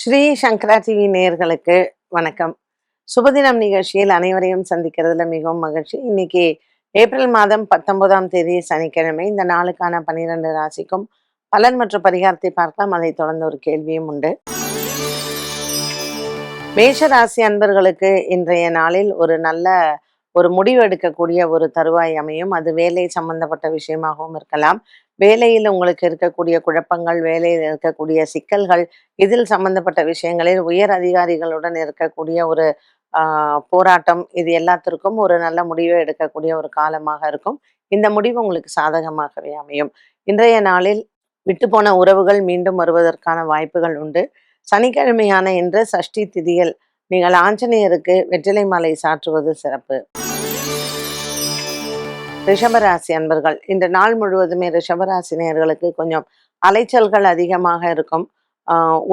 ஸ்ரீ சங்கரா TV நேயர்களுக்கு வணக்கம். சுபதினம் நிகழ்ச்சியில் அனைவரையும் சந்திக்கிறதுல மிகவும் மகிழ்ச்சி. இன்னைக்கு ஏப்ரல் மாதம் பத்தொன்பதாம் தேதி சனிக்கிழமை. இந்த நாளுக்கான பன்னிரெண்டு ராசிக்கும் பலன் மற்றும் பரிகாரத்தை பார்க்கலாம். அதை தொடர்ந்து ஒரு கேள்வியும் உண்டு. மேஷ ராசி அன்பர்களுக்கு இன்றைய நாளில் ஒரு நல்ல ஒரு முடிவு எடுக்கக்கூடிய ஒரு தருவாய் அமையும். அது வேலை சம்பந்தப்பட்ட விஷயமாகவும் இருக்கலாம். வேலையில் உங்களுக்கு இருக்கக்கூடிய குழப்பங்கள் வேலையில் இருக்கக்கூடிய சிக்கல்கள் இதில் சம்பந்தப்பட்ட விஷயங்களில் உயர் அதிகாரிகளுடன் இருக்கக்கூடிய ஒரு ஆஹ், போராட்டம் இது எல்லாத்திற்கும் ஒரு நல்ல முடிவை எடுக்கக்கூடிய ஒரு காலமாக இருக்கும். இந்த முடிவு உங்களுக்கு சாதகமாகவே அமையும். இன்றைய நாளில் விட்டுப்போன உறவுகள் மீண்டும் வருவதற்கான வாய்ப்புகள் உண்டு. சனிக்கிழமையான இன்று சஷ்டி திதியில் நீங்கள் ஆஞ்சநேயருக்கு வெற்றிலை மாலை சாற்றுவது சிறப்பு. ரிஷபராசி அன்பர்கள் இந்த நாள் முழுவதுமே ரிஷபராசி நேர்களுக்கு கொஞ்சம் அலைச்சல்கள் அதிகமாக இருக்கும்.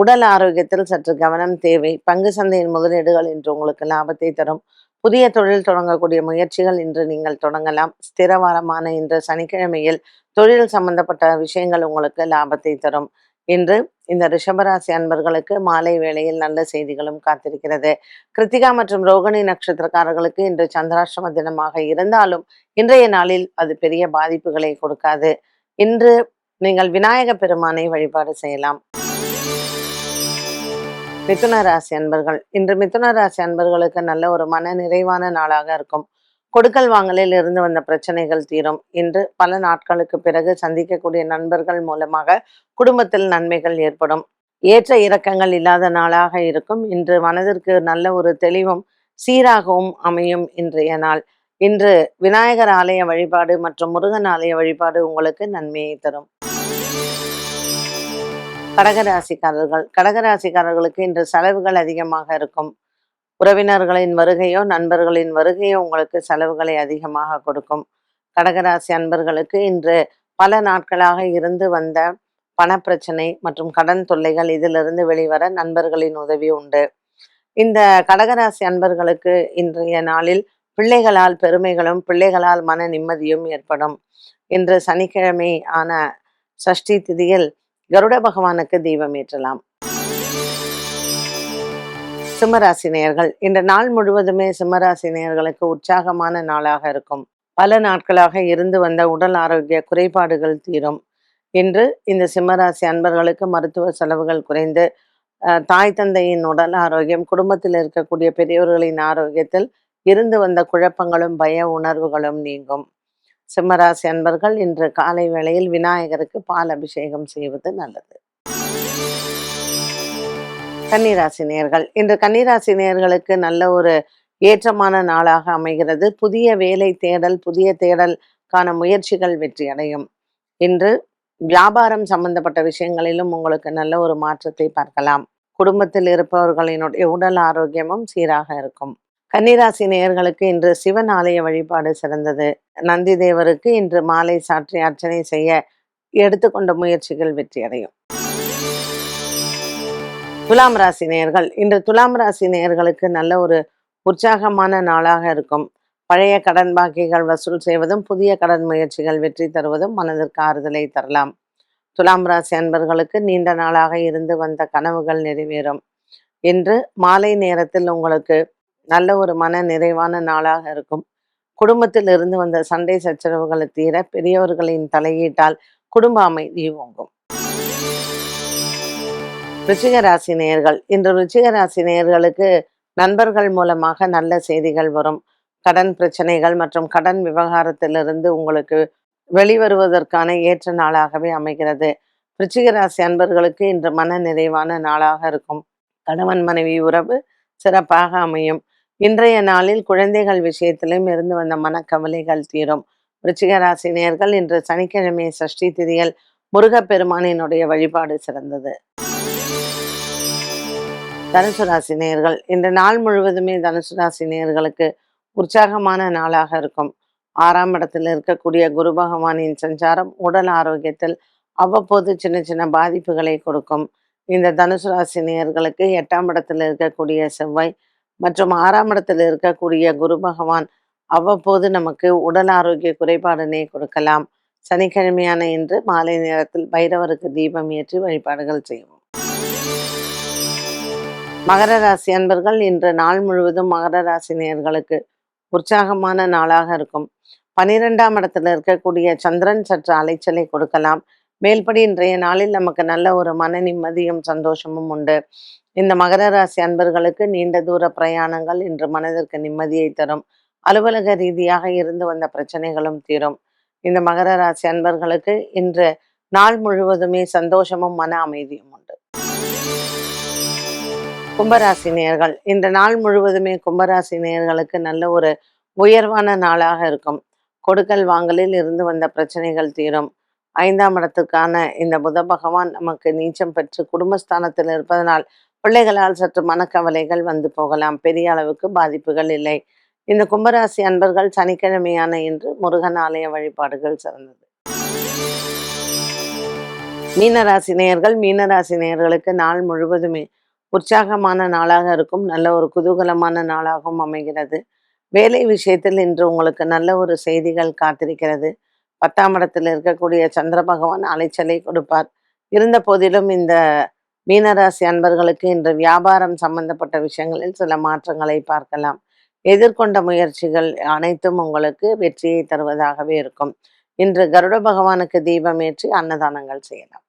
உடல் ஆரோக்கியத்தில் சற்று கவனம் தேவை. பங்கு சந்தையின் முதலீடுகள் இன்று உங்களுக்கு லாபத்தை தரும். புதிய தொழில் தொடங்கக்கூடிய முயற்சிகள் இன்று நீங்கள் தொடங்கலாம். ஸ்திரவாரமான இன்று சனிக்கிழமையில் தொழில் சம்பந்தப்பட்ட விஷயங்கள் உங்களுக்கு லாபத்தை தரும். இன்று இந்த ரிஷபராசி அன்பர்களுக்கு மாலை வேளையில் நல்ல செய்திகளும் காத்திருக்கிறது. கிருத்திகா மற்றும் ரோகிணி நட்சத்திரக்காரர்களுக்கு இன்று சந்திராஷ்டம தினமாக இருந்தாலும் இன்றைய நாளில் அது பெரிய பாதிப்புகளை கொடுக்காது. இன்று நீங்கள் விநாயக பெருமானை வழிபாடு செய்யலாம். மிதுன ராசி அன்பர்கள். இன்று மிதுன ராசி அன்பர்களுக்கு நல்ல ஒரு மன நிறைவான நாளாக இருக்கும். கொடுக்கல் வாங்கலில் இருந்து வந்த பிரச்சனைகள் தீரும். இன்று பல நாட்களுக்கு பிறகு சந்திக்கக்கூடிய நண்பர்கள் மூலமாக குடும்பத்தில் நன்மைகள் ஏற்படும். ஏற்ற இறக்கங்கள் இல்லாத நாளாக இருக்கும். இன்று மனதிற்கு நல்ல ஒரு தெளிவும் சீராகவும் அமையும் இன்றைய நாள். இன்று விநாயகர் ஆலய வழிபாடு மற்றும் முருகன் ஆலய வழிபாடு உங்களுக்கு நன்மையை தரும். கடகராசிக்காரர்கள். கடகராசிக்காரர்களுக்கு இன்று செலவுகள் அதிகமாக இருக்கும். உறவினர்களின் வருகையோ நண்பர்களின் வருகையோ உங்களுக்கு செலவுகளை அதிகமாக கொடுக்கும். கடகராசி அன்பர்களுக்கு இன்று பல நாட்களாக இருந்து வந்த பணப்பிரச்சனை மற்றும் கடன் தொல்லைகள் இதிலிருந்து வெளிவர நண்பர்களின் உதவி உண்டு. இந்த கடகராசி அன்பர்களுக்கு இன்றைய நாளில் பிள்ளைகளால் பெருமைகளும் பிள்ளைகளால் மன நிம்மதியும் ஏற்படும். இன்று சனிக்கிழமை ஆன சஷ்டி திதியில் கருட பகவானுக்கு தீபம் ஏற்றலாம். சிம்மராசி நேயர்கள் இந்த நாள் முழுவதுமே சிம்மராசி நேயர்களுக்கு உற்சாகமான நாளாக இருக்கும். பல நாட்களாக இருந்து வந்த உடல் ஆரோக்கிய குறைபாடுகள் தீரும். இன்று இந்த சிம்மராசி அன்பர்களுக்கு மருத்துவ செலவுகள் குறைந்து அஹ், தாய் தந்தையின் உடல் ஆரோக்கியம் குடும்பத்தில் இருக்கக்கூடிய பெரியவர்களின் ஆரோக்கியத்தில் இருந்து வந்த குழப்பங்களும் பய உணர்வுகளும் நீங்கும். சிம்மராசி அன்பர்கள் இன்று காலை வேளையில் விநாயகருக்கு பால் அபிஷேகம் செய்வது நல்லது. கன்னிராசி நேர்கள் இன்று கன்னிராசி நேர்களுக்கு நல்ல ஒரு ஏற்றமான நாளாக அமைகிறது. புதிய வேலை தேடல் புதிய தேடலுக்கான முயற்சிகள் வெற்றி அடையும் இன்று வியாபாரம் சம்பந்தப்பட்ட விஷயங்களிலும் உங்களுக்கு நல்ல ஒரு மாற்றத்தை பார்க்கலாம். குடும்பத்தில் இருப்பவர்களினுடைய உடல் ஆரோக்கியமும் சீராக இருக்கும். கன்னிராசி நேயர்களுக்கு இன்று சிவன் ஆலய வழிபாடு சிறந்தது. நந்தி தேவருக்கு இன்று மாலை சாற்றி அர்ச்சனை செய்ய எடுத்துக்கொண்ட முயற்சிகள் வெற்றி அடையும் துலாம் ராசி நேயர்கள். இன்று துலாம் ராசி நேயர்களுக்கு நல்ல ஒரு உற்சாகமான நாளாக இருக்கும். பழைய கடன் பாக்கிகள் வசூல் செய்வதும் புதிய கடன் முயற்சிகள் வெற்றி தருவதும் மனதிற்கு ஆறுதலை தரலாம். துலாம் ராசி அன்பர்களுக்கு நீண்ட நாளாக இருந்து வந்த கனவுகள் நிறைவேறும். இன்று மாலை நேரத்தில் உங்களுக்கு நல்ல ஒரு மன நிறைவான நாளாக இருக்கும். குடும்பத்தில் இருந்து வந்த சண்டை சச்சரவுகளை தீர பெரியவர்களின் தலையீட்டால் குடும்ப அமைதி ஓங்கும். ருச்சிக ராசி நேயர்கள் இன்று ருச்சிக ராசி நேயர்களுக்கு நண்பர்கள் மூலமாக நல்ல செய்திகள் வரும். கடன் பிரச்சனைகள் மற்றும் கடன் விவகாரத்திலிருந்து உங்களுக்கு வெளிவருவதற்கான ஏற்ற நாளாகவே அமைகிறது. ருச்சிக ராசி அன்பர்களுக்கு இன்று மன நிறைவான நாளாக இருக்கும். கணவன் மனைவி உறவு சிறப்பாக அமையும். இன்றைய நாளில் குழந்தைகள் விஷயத்திலும் இருந்து வந்த மனக்கவலைகள் தீரும். ருச்சிக ராசி இன்று சனிக்கிழமை சஷ்டி திதியில் முருகப்பெருமானினுடைய வழிபாடு சிறந்தது. தனுசு ராசி நேர்கள் இந்த நாள் முழுவதுமே தனுசு ராசி நேர்களுக்கு உற்சாகமான நாளாக இருக்கும். ஆறாம் இடத்தில் இருக்கக்கூடிய குரு பகவானின் சஞ்சாரம் உடல் ஆரோக்கியத்தில் அவ்வப்போது சின்ன சின்ன பாதிப்புகளை கொடுக்கும். இந்த தனுசு ராசி நேர்களுக்கு எட்டாம் இடத்தில் இருக்கக்கூடிய செவ்வாய் மற்றும் ஆறாம் இடத்தில் இருக்கக்கூடிய குரு பகவான் அவ்வப்போது நமக்கு உடல் ஆரோக்கிய குறைபாடினை கொடுக்கலாம். சனிக்கிழமையான இன்று மாலை நேரத்தில் பைரவருக்கு தீபம் ஏற்றி வழிபாடுகள் செய்வோம் மகர ராசி அன்பர்கள் இன்று நாள் முழுவதும் மகர ராசி நேர்களுக்கு உற்சாகமான நாளாக இருக்கும். பனிரெண்டாம் இடத்துல இருக்கக்கூடிய சந்திரன் சற்று அலைச்சலை கொடுக்கலாம். மேல்படி இன்றைய நாளில் நமக்கு நல்ல ஒரு மன நிம்மதியும் சந்தோஷமும் உண்டு. இந்த மகர ராசி அன்பர்களுக்கு நீண்ட தூர பிரயாணங்கள் இன்று மனதிற்கு நிம்மதியை தரும். அலுவலக ரீதியாக இருந்து வந்த பிரச்சனைகளும் தீரும். இந்த மகர ராசி அன்பர்களுக்கு இன்று நாள் முழுவதுமே சந்தோஷமும் மன அமைதியும் கும்பராசி நேயர்கள் இந்த நாள் முழுவதுமே கும்பராசி நேயர்களுக்கு நல்ல ஒரு உயர்வான நாளாக இருக்கும். கொடுக்கல் வாங்கலில் இருந்து வந்த பிரச்சனைகள் தீரும். ஐந்தாம் இடத்துக்கான இந்த புத பகவான் நமக்கு நீச்சம் பெற்று குடும்பஸ்தானத்தில் இருப்பதனால் பிள்ளைகளால் சற்று மனக்கவலைகள் வந்து போகலாம். பெரிய அளவுக்கு பாதிப்புகள் இல்லை. இந்த கும்பராசி அன்பர்கள் சனிக்கிழமையான இன்று முருகன் ஆலய வழிபாடுகள் சிறந்தது. மீனராசி நேயர்கள் மீனராசி நேயர்களுக்கு நாள் முழுவதுமே உற்சாகமான நாளாக இருக்கும். நல்ல ஒரு குதூகலமான நாளாகவும் அமைகிறது. வேலை விஷயத்தில் இன்று உங்களுக்கு நல்ல ஒரு செய்திகள் காத்திருக்கிறது. பத்தாம் இடத்தில் இருக்கக்கூடிய சந்திர பகவான் அலைச்சலை கொடுப்பார். இருந்த போதிலும் இந்த மீனராசி அன்பர்களுக்கு இன்று வியாபாரம் சம்பந்தப்பட்ட விஷயங்களில் சில மாற்றங்களை பார்க்கலாம். எதிர்கொண்ட முயற்சிகள் அனைத்தும் உங்களுக்கு வெற்றியை தருவதாகவே இருக்கும். இன்று கருட பகவானுக்கு தீபம் ஏற்றி அன்னதானங்கள் செய்யலாம்.